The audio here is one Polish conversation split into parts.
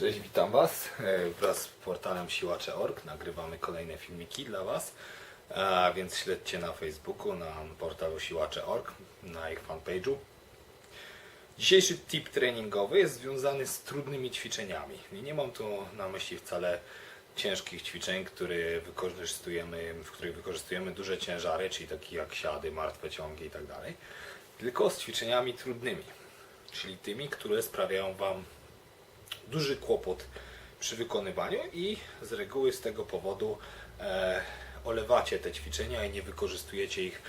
Cześć, witam Was. E, Wraz z portalem siłacze.org nagrywamy kolejne filmiki dla Was. A więc śledźcie na Facebooku, na portalu siłacze.org, na ich fanpage'u. Dzisiejszy tip treningowy jest związany z trudnymi ćwiczeniami. Nie mam tu na myśli wcale ciężkich ćwiczeń, które wykorzystujemy, w których wykorzystujemy duże ciężary, czyli takie jak siady, martwe ciągi itd. Tylko z ćwiczeniami trudnymi, czyli tymi, które sprawiają Wam duży kłopot przy wykonywaniu i z reguły z tego powodu e, olewacie te ćwiczenia i nie wykorzystujecie ich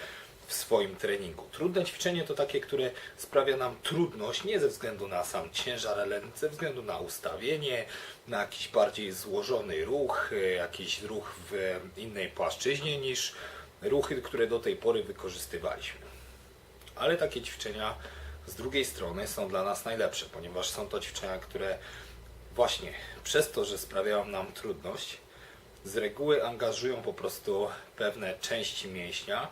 w swoim treningu. Trudne ćwiczenie to takie, które sprawia nam trudność nie ze względu na sam ciężar, ale ze względu na ustawienie, na jakiś bardziej złożony ruch, e, jakiś ruch w innej płaszczyźnie niż ruchy, które do tej pory wykorzystywaliśmy. Ale takie ćwiczenia z drugiej strony są dla nas najlepsze, ponieważ są to ćwiczenia, które właśnie przez to, że sprawiają nam trudność, z reguły angażują po prostu pewne części mięśnia,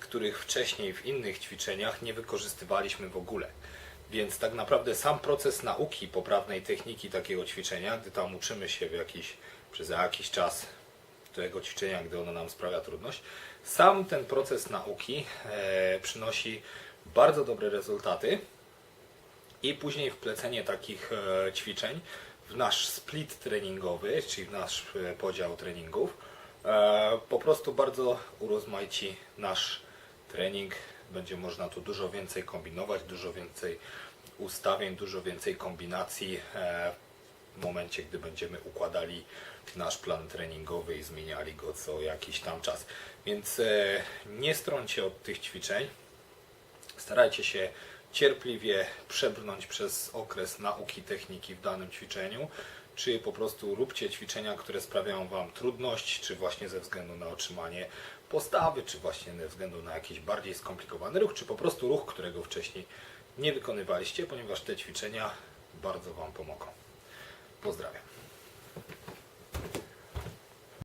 których wcześniej w innych ćwiczeniach nie wykorzystywaliśmy w ogóle. Więc tak naprawdę sam proces nauki poprawnej techniki takiego ćwiczenia, gdy tam uczymy się w jakiś, przez jakiś czas tego ćwiczenia, gdy ono nam sprawia trudność, sam ten proces nauki e, przynosi bardzo dobre rezultaty i później wplecenie takich e, ćwiczeń w nasz split treningowy, czyli w nasz e, podział treningów, e, po prostu bardzo urozmaici nasz trening. Będzie można tu dużo więcej kombinować, dużo więcej ustawień, dużo więcej kombinacji e, w momencie, gdy będziemy układali nasz plan treningowy i zmieniali go co jakiś tam czas. Więc nie stroncie od tych ćwiczeń. Starajcie się cierpliwie przebrnąć przez okres nauki techniki w danym ćwiczeniu, czy po prostu róbcie ćwiczenia, które sprawiają Wam trudność, czy właśnie ze względu na otrzymanie postawy, czy właśnie ze względu na jakiś bardziej skomplikowany ruch, czy po prostu ruch, którego wcześniej nie wykonywaliście, ponieważ te ćwiczenia bardzo Wam pomogą. Pozdrawiam.